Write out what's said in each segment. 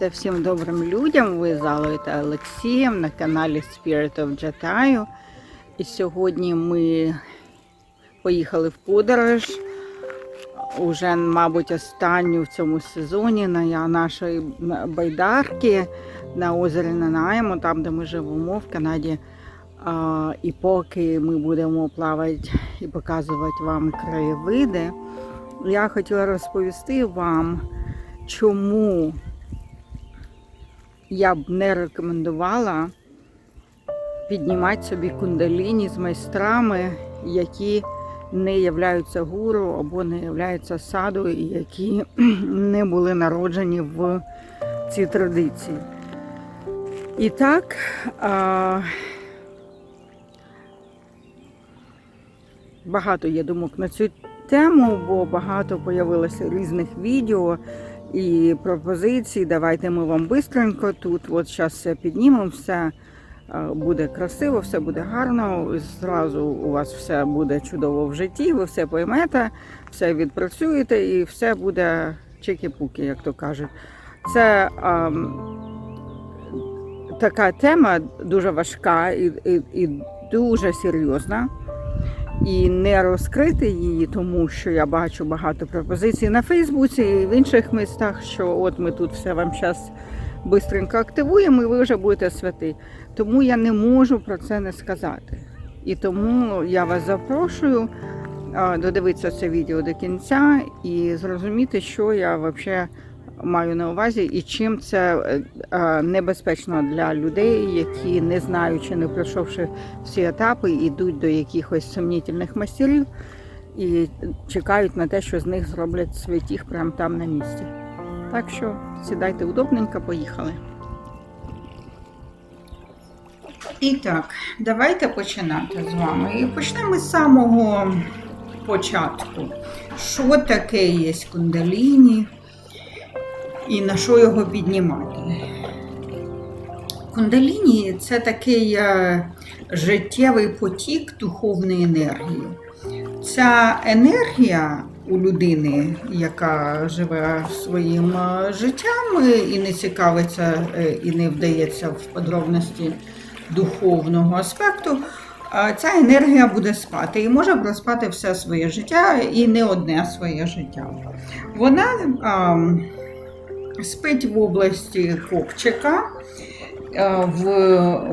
Намасте всім добрим людям. Ви з Аллою та Олексієм на каналі Spirit of Jatаю. І сьогодні ми поїхали в подорож. Уже, мабуть, останню в цьому сезоні на нашої байдарки на озері Нанаємо, там, де ми живемо в Канаді. І поки ми будемо плавати і показувати вам краєвиди, я хотіла розповісти вам, чому я б не рекомендувала піднімати собі кундаліні з майстрами, які не являються гуру або не являються саду, і які не були народжені в цій традиції. І так, багато є думок на цю тему, бо багато появилося різних відео і пропозицій. Давайте ми вам бистренько тут. От зараз все піднімемо, все буде красиво, все буде гарно. Зразу у вас все буде чудово в житті, ви все поймете, все відпрацюєте і все буде чики-пуки, як то кажуть. Це ем, така тема дуже важка і, і, і дуже серйозна. І не розкрити її, тому що я бачу багато пропозицій на Фейсбуці і в інших містах, що от ми тут все вам зараз швидко активуємо, і ви вже будете святи. Тому я не можу про це не сказати. І тому я вас запрошую додивитися це відео до кінця і зрозуміти, що я взагалі маю на увазі і чим це е, е, небезпечно для людей, які не знаючи, не пройшовши всі етапи, йдуть до якихось сумнітельних мастерів і чекають на те, що з них зроблять святіх прямо там на місці. Так що сідайте удобненько, поїхали. І так, давайте починати з вами. І почнемо з самого початку. Що таке є кундаліні? І на що його піднімати. Кундаліні це такий е, життєвий потік духовної енергії. Ця енергія у людини, яка живе своїм е, життям і не цікавиться е, і не вдається в подробності духовного аспекту, ця енергія буде спати і може проспати все своє життя і не одне своє життя. Вона спить в області копчика в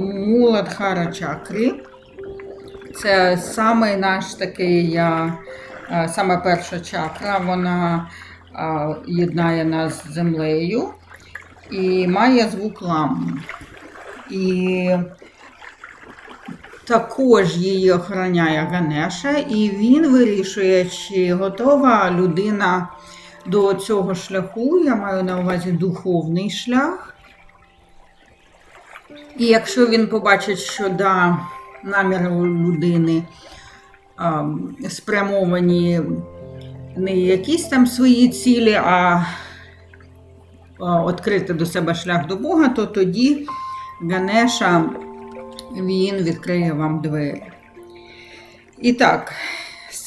Муладхара чакрі. Це саме наш такий, саме перша чакра, вона єднає нас з землею і має звук лам. І також її охороняє Ганеша, і він вирішує, чи готова людина до цього шляху, я маю на увазі духовний шлях. І якщо він побачить, що да, наміри людини а, спрямовані не якісь там свої цілі, а відкрити до себе шлях до Бога, то тоді Ганеша він відкриє вам двері. І так,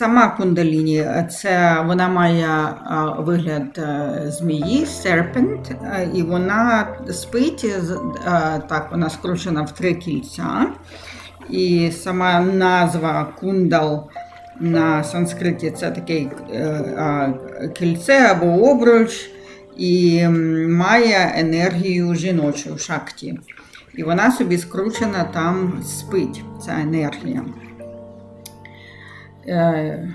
Сама кундаліні, це вона має вигляд е, змії, серпент, е, і вона спить, е, так, вона скручена в три кільця. І сама назва кундал на санскриті це таке кільце або обруч, і має енергію жіночу шакті. І вона собі скручена там спить, ця енергія. Е,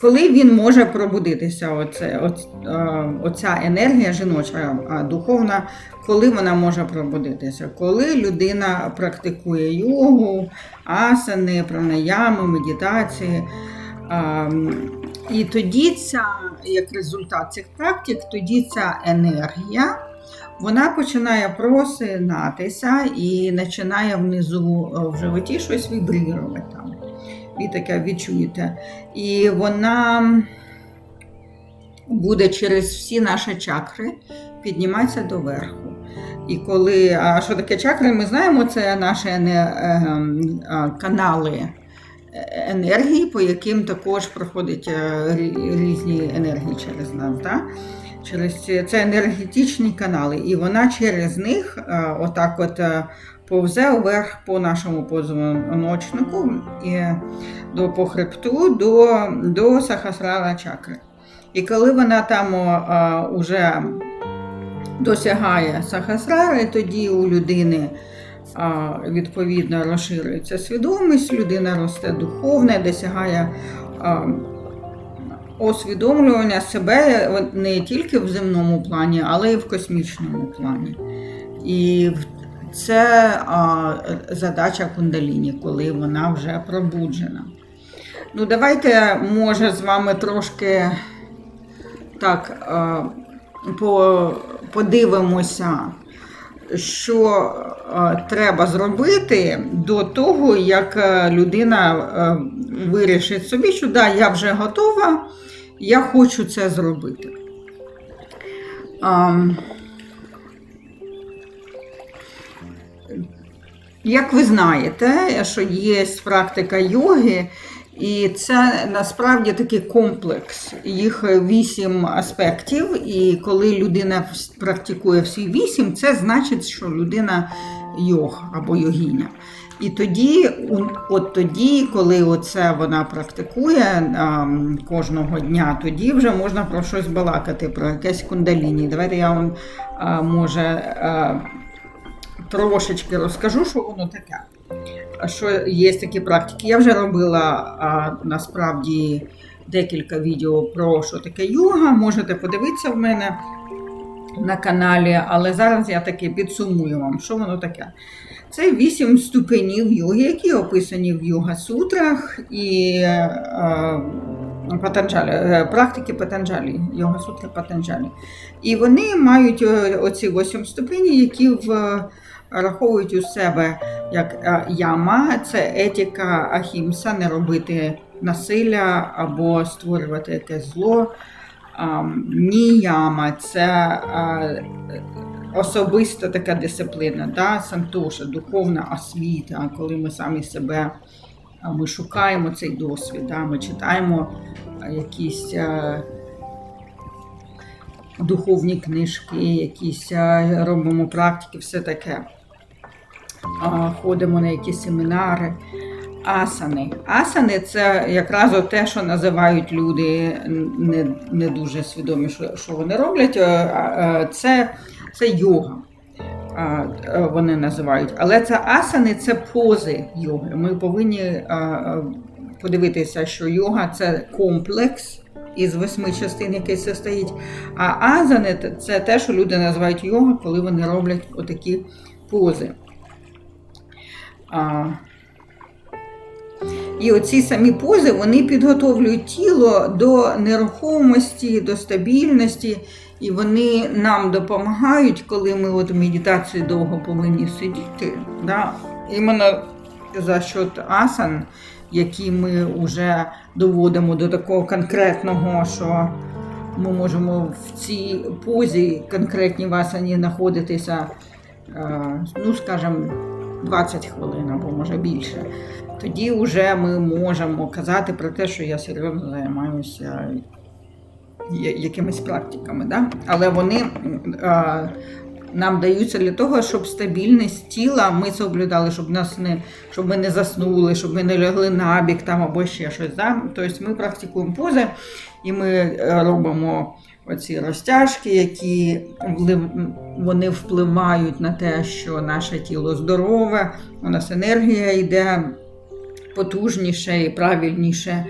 коли він може пробудитися, оце, е, оця енергія жіноча, духовна, коли вона може пробудитися? Коли людина практикує йогу, асани, пранаями, медитації. І тоді ця, як результат цих практик, тоді ця енергія вона починає просинатися і починає внизу е, в животі щось вібрірувати ви таке відчуєте. І вона буде через всі наші чакри підніматися до верху. І коли, а що таке чакри, ми знаємо, це наші ем, канали енергії, по яким також проходять е, різні енергії через нас. Так? Через це енергетичні канали, і вона через них е, отак от е, повзе вверх по нашому позвоночнику і до по хребту до, до сахасрара чакри. І коли вона там уже досягає сахасрари, тоді у людини а, відповідно розширюється свідомість, людина росте духовне, досягає а, усвідомлювання себе не тільки в земному плані, але й в космічному плані. І це а, задача кундаліні, коли вона вже пробуджена. Ну, давайте, може, з вами трошки так а, по, подивимося, що е, треба зробити до того, як е, людина е, вирішить собі, що да, я вже готова, я хочу це зробити. Ам, Як ви знаєте, що є практика йоги, і це насправді такий комплекс. Їх вісім аспектів, і коли людина практикує всі вісім, це значить, що людина йог або йогіня. І тоді, от тоді, коли оце вона практикує ам, кожного дня, тоді вже можна про щось балакати, про якесь кундаліні. Давайте я вам а, може а, трошечки розкажу, що воно таке. Що є такі практики. Я вже робила а, насправді декілька відео про що таке йога. Можете подивитися в мене на каналі, але зараз я таки підсумую вам, що воно таке. Це вісім ступенів йоги, які описані в йога-сутрах і е, Патанджалі, е, практики Патанджалі, йога-сутри Патанджалі. І вони мають е, оці вісім ступенів, які в, раховують у себе як е, яма, це етика ахімса, не робити насилля або створювати якесь зло. А, Ніяма це особиста така дисципліна, да? сантоша, духовна освіта, коли ми самі себе ми шукаємо цей досвід, да? ми читаємо якісь духовні книжки, якісь робимо практики, все таке. Ходимо на якісь семінари. Асани. Асани це якраз те, що називають люди не, не дуже свідомі, що, що вони роблять. Е, е, Це, це йога. е, Вони називають. Але це асани це пози йоги. Ми повинні подивитися, що йога це комплекс із восьми частин, який состоїть. А асани це те, що люди називають йога, коли вони роблять отакі пози. А, і оці самі пози вони підготовлюють тіло до нерухомості, до стабільності, і вони нам допомагають, коли ми от в медитації довго повинні сидіти. Да? Іменно за счет асан, які ми вже доводимо до такого конкретного, що ми можемо в цій позі конкретній в асані знаходитися, е, ну, скажімо, 20 хвилин або може більше тоді вже ми можемо казати про те, що я серйозно займаюся якимись практиками. Да? Але вони а, нам даються для того, щоб стабільність тіла ми соблюдали, щоб нас не щоб ми не заснули, щоб ми не лягли набік там або ще щось. Да? Тобто ми практикуємо пози і ми е, робимо. Оці розтяжки, які вони впливають на те, що наше тіло здорове, у нас енергія йде потужніше і правильніше.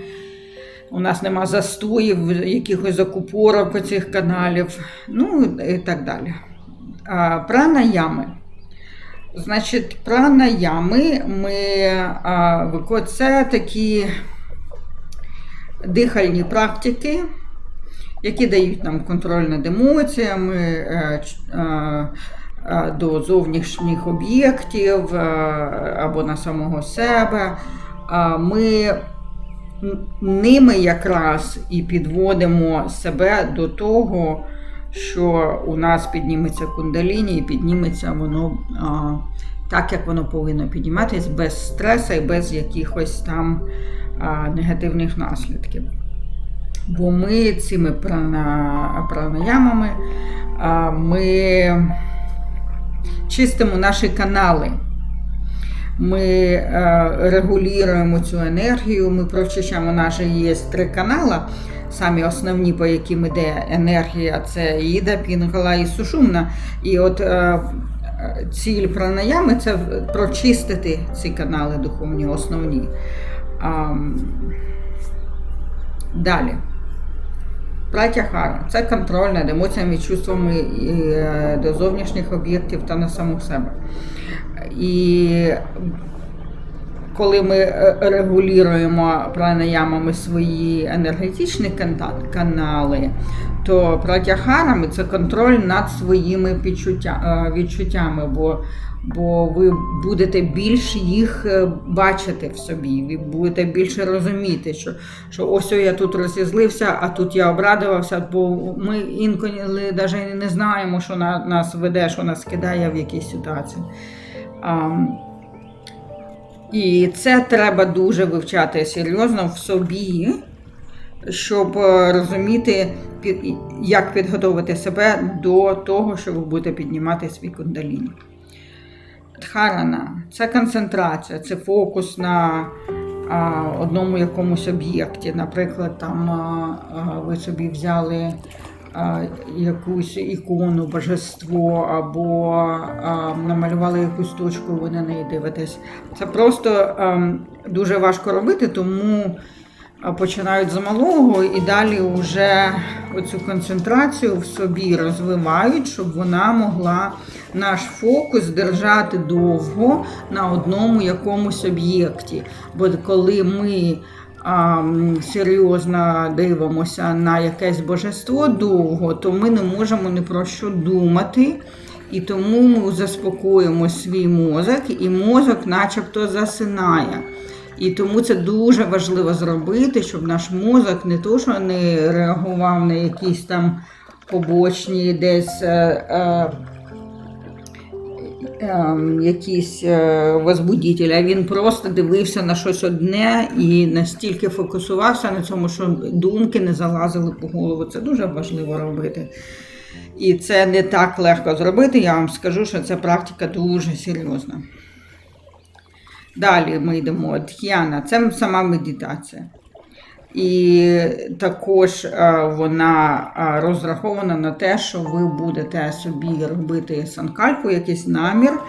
У нас нема застоїв, якихось закупорок оцих каналів, ну і так далі. А, Пранаями. Значить, пранаями ми а, це такі дихальні практики, які дають нам контроль над емоціями е, е, е, до зовнішніх об'єктів або на самого себе. Ми ними якраз і підводимо себе до того, що у нас підніметься кундаліні, і підніметься воно так, як воно повинно підніматись, без стресу і без якихось там негативних наслідків. Бо ми цими прана- пранаямами ми чистимо наші канали. Ми е, регулюємо цю енергію, ми прочищаємо наші є три канали, самі основні, по яким йде енергія, це Іда, Пінгала і Сушумна. І от е, ціль пранаями це прочистити ці канали духовні, основні. А, далі. Пратяхара це контроль над емоціями, чувствами е, до зовнішніх об'єктів та на саму себе. І коли ми е, регулюємо пранаямами свої енергетичні канали, то пратяхарами це контроль над своїми е, відчуттями, бо, бо ви будете більш їх е, бачити в собі, ви будете більше розуміти, що, що ось я тут розізлився, а тут я обрадувався, бо ми інколи навіть не знаємо, що на, нас веде, що нас кидає в якісь ситуації. Ам, і це треба дуже вивчати серйозно в собі, щоб е, розуміти, як підготувати себе до того, що ви будете піднімати свій кундаліні. Дхарана це концентрація, це фокус на а, одному якомусь об'єкті. Наприклад, там а, а, ви собі взяли а, якусь ікону, божество, або а, намалювали якусь точку, ви на неї дивитесь. Це просто ем, дуже важко робити, тому а, починають з малого і далі вже оцю концентрацію в собі розвивають, щоб вона могла наш фокус держати довго на одному якомусь об'єкті. Бо коли ми а, серйозно дивимося на якесь божество довго, то ми не можемо ні про що думати. І тому ми заспокоїмо свій мозок, і мозок начебто засинає. І тому це дуже важливо зробити, щоб наш мозок не то, що не реагував на якісь там побочні десь е, е, ем, якісь е, а він просто дивився на щось одне і настільки фокусувався на цьому, що думки не залазили по голову. Це дуже важливо робити. І це не так легко зробити. Я вам скажу, що ця практика дуже серйозна. Далі ми йдемо. Дх'яна це сама медитація. І також е, вона е, розрахована на те, що ви будете собі робити санкальпу, якийсь намір,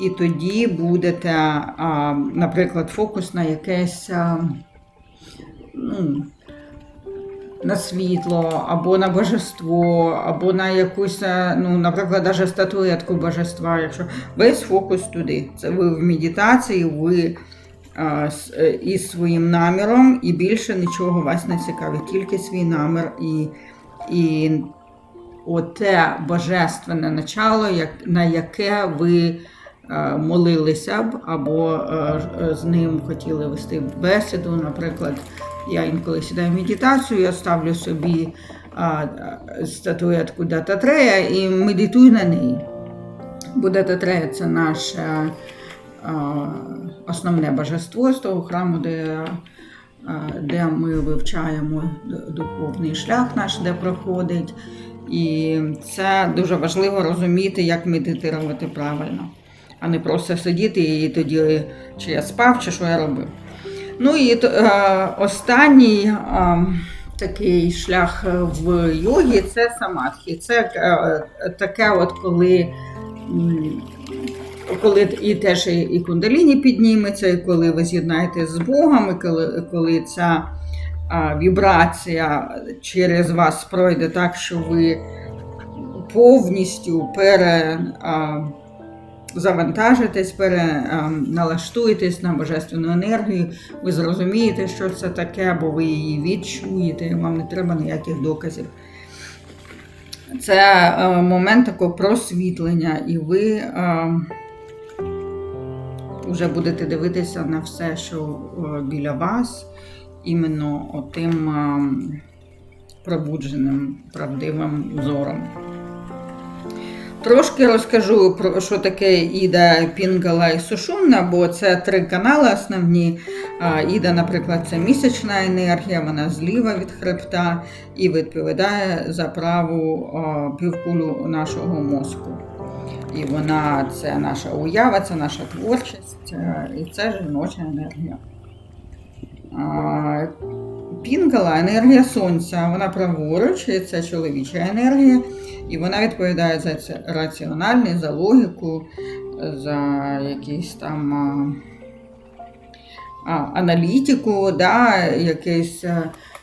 і тоді будете, е, наприклад, фокус на якесь ну, на світло, або на божество, або на якусь, е, ну, наприклад, навіть статуетку божества. Якщо весь фокус туди. Це ви в медитації, ви а, з- із своїм наміром, і більше нічого вас не цікавить, тільки свій намір і, і оте божественне начало, як, на яке ви е, молилися б, або е, з ним хотіли вести бесіду. Наприклад, я інколи сідаю в медитацію, я ставлю собі статуетку Дататрея і медитую на неї. Бо Дататрея це наше основне божество з того храму, де, де ми вивчаємо духовний шлях наш, де проходить. І це дуже важливо розуміти, як медитувати правильно, а не просто сидіти і тоді, чи я спав, чи що я робив. Ну і е, останній е, такий шлях в йогі це самадхі. Це е, таке, от коли, коли і теж і, кундаліні підніметься, і коли ви з'єднаєтесь з Богом, і коли, коли ця е, вібрація через вас пройде так, що ви повністю пере. Завантажитесь, переналаштуєтесь на божественну енергію, ви зрозумієте, що це таке, бо ви її відчуєте, вам не треба ніяких доказів. Це момент такого просвітлення, і ви вже будете дивитися на все, що біля вас, іменно отим пробудженим, правдивим зором. Трошки розкажу про що таке Іда Пінгала і Сушумна, бо це три канали основні. Іда, наприклад, це місячна енергія, вона зліва від хребта і відповідає за праву півкулю нашого мозку. І вона це наша уява, це наша творчість, і це жіноча енергія. Пінгала енергія сонця, вона праворуч, це чоловіча енергія, і вона відповідає за це раціональність, за логіку, за якісь там а, аналітику, да, якусь а,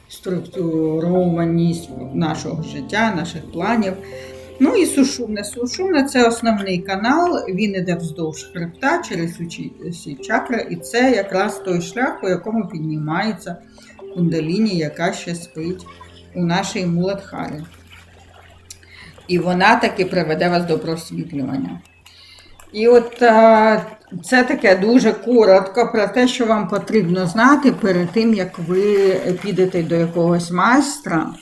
структурованість нашого життя, наших планів. Ну і сушумне. Сушумне це основний канал, він іде вздовж хребта через усі чакри, і це якраз той шлях, по якому піднімається кундаліні, яка ще спить у нашій муладхарі. І вона таки приведе вас до просвітлювання. І от а, це таке дуже коротко про те, що вам потрібно знати перед тим, як ви підете до якогось майстра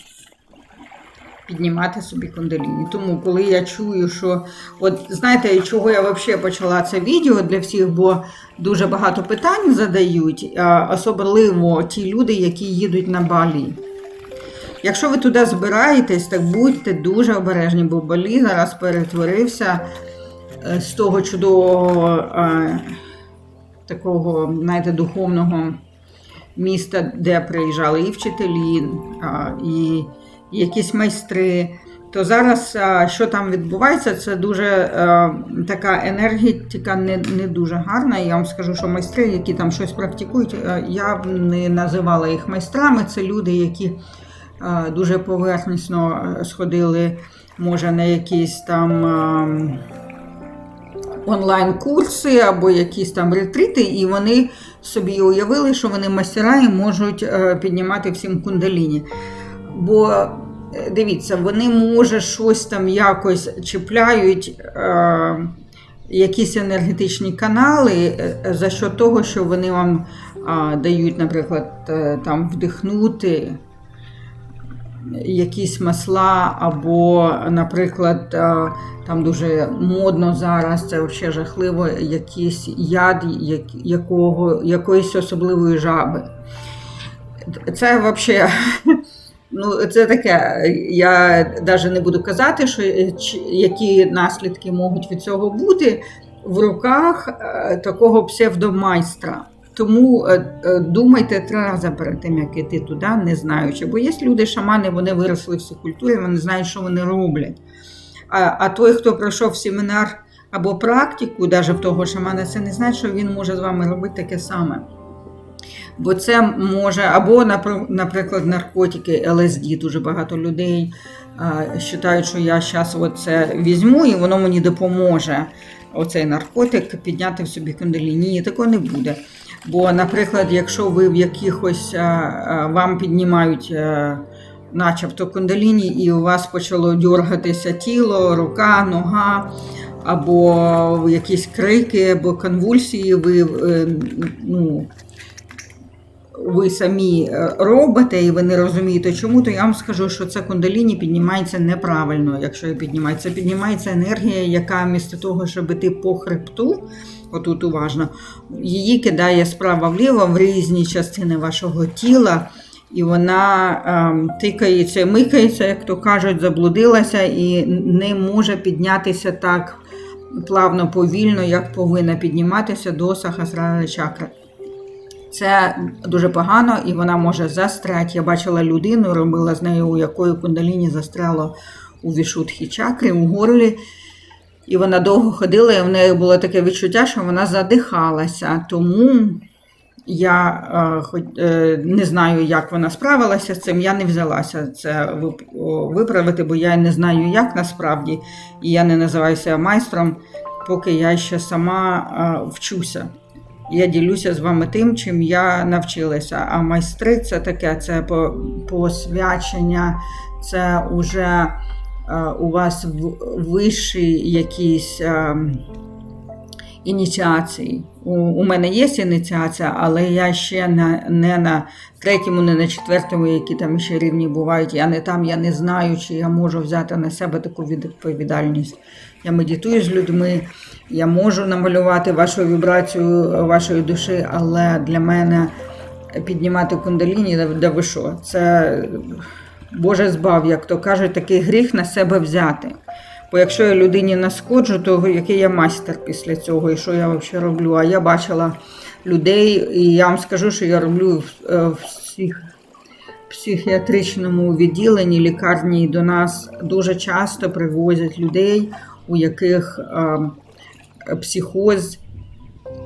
піднімати собі кундаліні. Тому, коли я чую, що от знаєте, чого я взагалі почала це відео для всіх, бо дуже багато питань задають, особливо ті люди, які їдуть на Балі. Якщо ви туди збираєтесь, так будьте дуже обережні, бо Балі зараз перетворився е, з того чудового е, такого, знаєте, духовного міста, де приїжджали і вчителі, і якісь майстри. То зараз, що там відбувається, це дуже е, така енергетика не, не дуже гарна. Я вам скажу, що майстри, які там щось практикують, е, я б не називала їх майстрами. Це люди, які е, дуже поверхнісно е, сходили, може, на якісь там. е, онлайн-курси або якісь там ретрити, і вони собі уявили, що вони мастера і можуть е, піднімати всім кундаліні. Бо е, дивіться, вони може щось там якось чіпляють. Е, Якісь енергетичні канали е, за що того, що вони вам а, дають, наприклад, е, там вдихнути якісь масла, або, наприклад, е, там дуже модно зараз, це взагалі жахливо, якийсь яд якого, якоїсь особливої жаби. Це взагалі. Ну, це таке. Я навіть не буду казати, що е, які наслідки можуть від цього бути в руках е, такого псевдомайстра. Тому е, думайте три рази перед тим, як іти туди, не знаючи. Бо є люди, шамани, вони виросли в цій культурі, вони знають, що вони роблять. А, а той, хто пройшов семінар або практику, навіть в того шамана, це не значить, що він може з вами робити таке саме. Бо це може, або, наприклад, наркотики, ЛСД, дуже багато людей вважають, що я зараз це візьму і воно мені допоможе. Оцей наркотик підняти в собі кундаліні. Ні, такого не буде. Бо, наприклад, якщо ви в якихось вам піднімають а, начебто кундаліні, і у вас почало дергатися тіло, рука, нога, або якісь крики, або конвульсії, ви е, ну, ви самі е, робите і ви не розумієте, чому, то я вам скажу, що це кундаліні піднімається неправильно, якщо її піднімається. Піднімається енергія, яка вмісто того, щоб іти по хребту, отут уважно, її кидає справа вліво в різні частини вашого тіла. І вона ем, тикається, микається, як то кажуть, заблудилася і не може піднятися так плавно, повільно, як повинна підніматися до сахасрара чакри. Це дуже погано і вона може застряти. Я бачила людину, робила з нею, у якої кундаліні застряло у вішутхі чакри, у горлі. І вона довго ходила, і в неї було таке відчуття, що вона задихалася. Тому я е, е, не знаю, як вона справилася з цим. Я не взялася це виправити, бо я не знаю, як насправді, і я не називаюся майстром, поки я ще сама е, вчуся. Я ділюся з вами тим, чим я навчилася. А майстри це таке, це посвячення, це вже е, у вас вищий якийсь. е, ініціації. У, у мене є ініціація, але я ще на, не на третьому, не на четвертому, які там ще рівні бувають. Я не там, я не знаю, чи я можу взяти на себе таку відповідальність. Я медитую з людьми, я можу намалювати вашу вібрацію вашої душі, але для мене піднімати кундаліні, да- да ви що? Це Боже збав, як то кажуть, такий гріх на себе взяти. Бо якщо я людині нашкоджу, то який я майстер після цього і що я взагалі роблю? А я бачила людей, і я вам скажу, що я роблю е, всіх психіатричному відділенні лікарні до нас дуже часто привозять людей, у яких психоз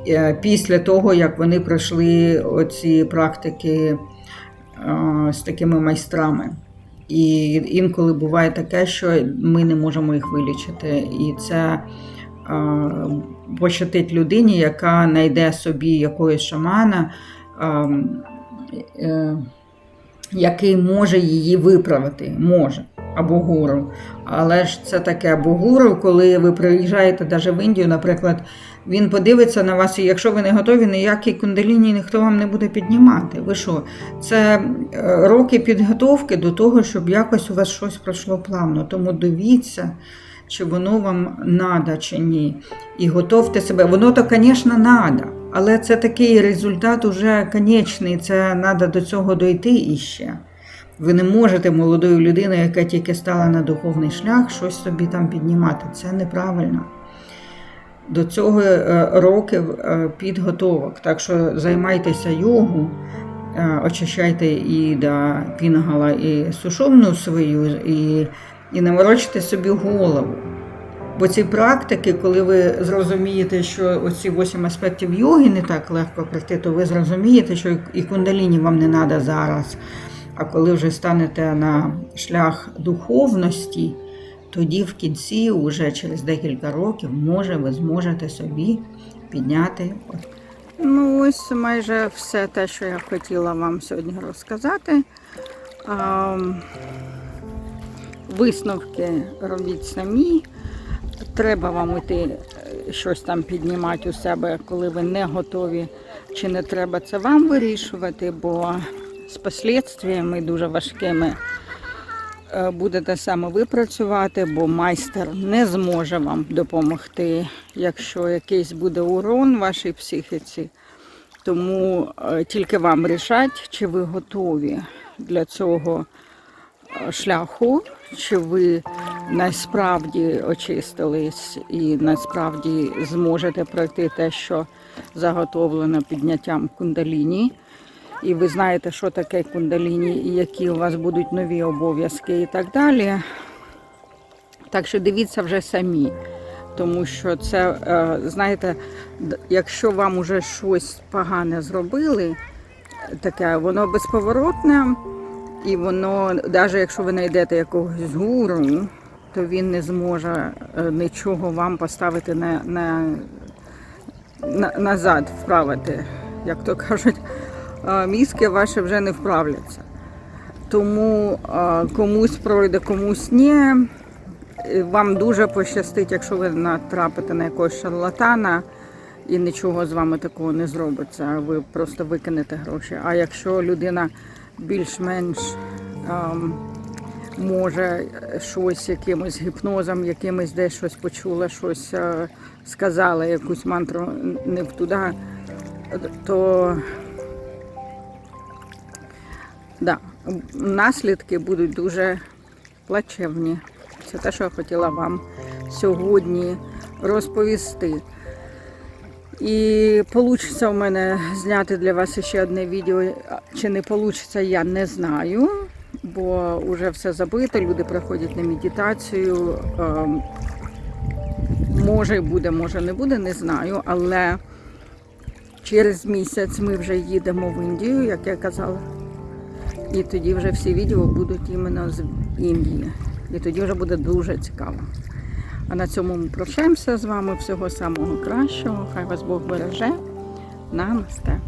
е, після того, як вони пройшли оці практики з такими майстрами. І інколи буває таке, що ми не можемо їх вилічити. І це пощастить людині, яка знайде собі якогось шамана, е, який може її виправити. Може. Або гуру. Але ж це таке або гуру, коли ви приїжджаєте навіть в Індію, наприклад, він подивиться на вас, і якщо ви не готові, ніякі кундаліні ніхто вам не буде піднімати. Ви що? Це е, роки підготовки до того, щоб якось у вас щось пройшло плавно. Тому дивіться, чи воно вам надо чи ні. І готовте себе. Воно то, звісно, надо, але це такий результат уже конечний. Це треба до цього дойти іще. Ви не можете молодою людиною, яка тільки стала на духовний шлях, щось собі там піднімати. Це неправильно. До цього е, років е, підготовок. Так що займайтеся йогу, е, очищайте і до пінгала, і сушовну свою, і, і не морочте собі голову. Бо ці практики, коли ви зрозумієте, що оці вісім аспектів йоги не так легко пройти, то ви зрозумієте, що і кундаліні вам не треба зараз. А коли вже станете на шлях духовності, тоді в кінці, уже через декілька років, може, ви зможете собі підняти. Ну, ось майже все те, що я хотіла вам сьогодні розказати. Висновки робіть самі. Треба вам іти е, щось там піднімати у себе, коли ви не готові, чи не треба це вам вирішувати, бо з послідствиями дуже важкими е, будете саме ви працювати, бо майстер не зможе вам допомогти, якщо якийсь буде урон вашій психіці. Тому е, тільки вам рішать, чи ви готові для цього е, шляху, чи ви насправді очистились і насправді зможете пройти те, що заготовлено підняттям кундаліні. І ви знаєте, що таке кундаліні, і які у вас будуть нові обов'язки і так далі. Так що дивіться вже самі. Тому що це, е, знаєте, якщо вам уже щось погане зробили, таке, воно безповоротне, і воно, навіть якщо ви знайдете якогось гуру, то він не зможе е, нічого вам поставити на, на, на, назад, вправити, як то кажуть, мізки ваші вже не вправляться. Тому комусь пройде, комусь ні. Вам дуже пощастить, якщо ви натрапите на якогось шарлатана і нічого з вами такого не зробиться. Ви просто викинете гроші. А якщо людина більш-менш ем, може щось якимось гіпнозом, якимось десь щось почула, щось е, сказала, якусь мантру не в туди, то да, наслідки будуть дуже плачевні. Це те, що я хотіла вам сьогодні розповісти. І вийде у мене зняти для вас ще одне відео. Чи не вийде, я не знаю, бо вже все забито, люди приходять на медитацію. Ем, Може буде, може не буде, не знаю, але через місяць ми вже їдемо в Індію, як я казала. І тоді вже всі відео будуть іменно з Індії. І тоді вже буде дуже цікаво. А на цьому ми прощаємося з вами. Всього самого кращого. Хай вас Бог береже. Намасте.